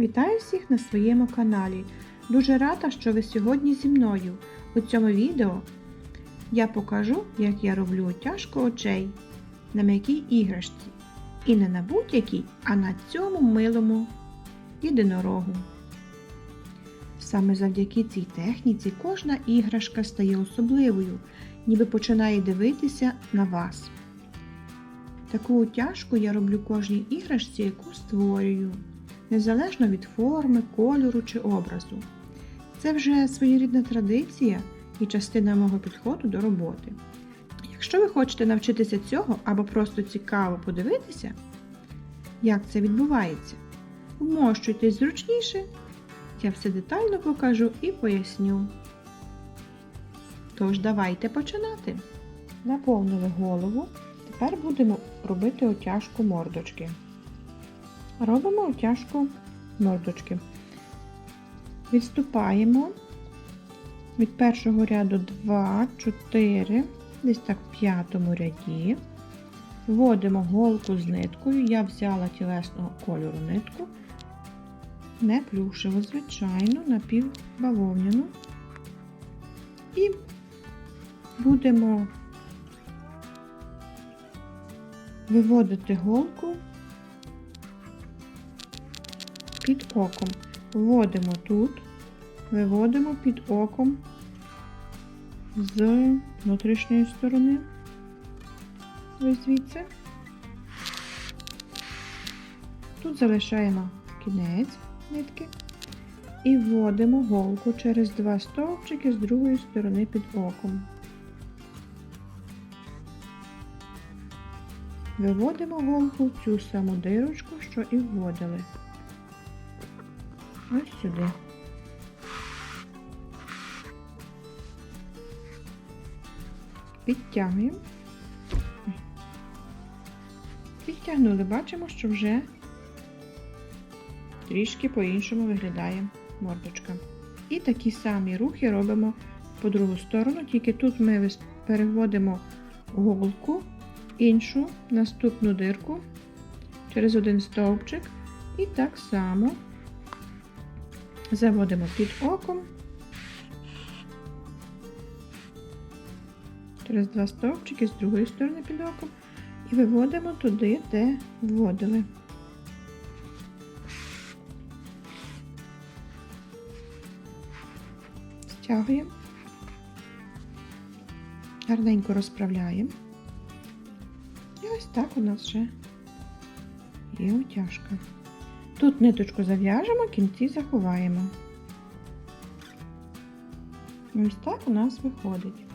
Вітаю всіх на своєму каналі. Дуже рада, що ви сьогодні зі мною. У цьому відео я покажу, як я роблю отяжку очей на м'якій іграшці. І не на будь-якій, а на цьому милому єдинорогу. Саме завдяки цій техніці кожна іграшка стає особливою, ніби починає дивитися на вас. Таку утяжку я роблю кожній іграшці, яку створюю, незалежно від форми, кольору чи образу. Це вже своєрідна традиція і частина мого підходу до роботи. Якщо ви хочете навчитися цього або просто цікаво подивитися, як це відбувається, вмощуйтесь зручніше, я все детально покажу і поясню. Тож, давайте починати. Наповнили голову. Тепер будемо робити отяжку мордочки. Робимо отяжку мордочки. Відступаємо від першого ряду 2, 4, десь так в п'ятому ряді. Вводимо голку з ниткою. Я взяла тілесного кольору нитку, не плюшеву, звичайно, напівбавовняну. І будемо виводити голку під оком. Вводимо тут, виводимо під оком з внутрішньої сторони. Ось звідси. Тут залишаємо кінець нитки і вводимо голку через два стовпчики з другої сторони під оком. Виводимо голку в цю саму дирочку, що і вводили. Ось сюди. Підтягуємо. Підтягнули, бачимо, що вже трішки по-іншому виглядає мордочка. І такі самі рухи робимо по другу сторону, тільки тут ми переводимо голку іншу наступну дирку через один стовпчик і так само заводимо під оком через два стовпчики з другої сторони під оком і виводимо туди, де вводили. Стягуємо, гарненько розправляємо. І ось так у нас вже є утяжка. Тут ниточку зав'яжемо, кінці заховаємо. Ось так у нас виходить.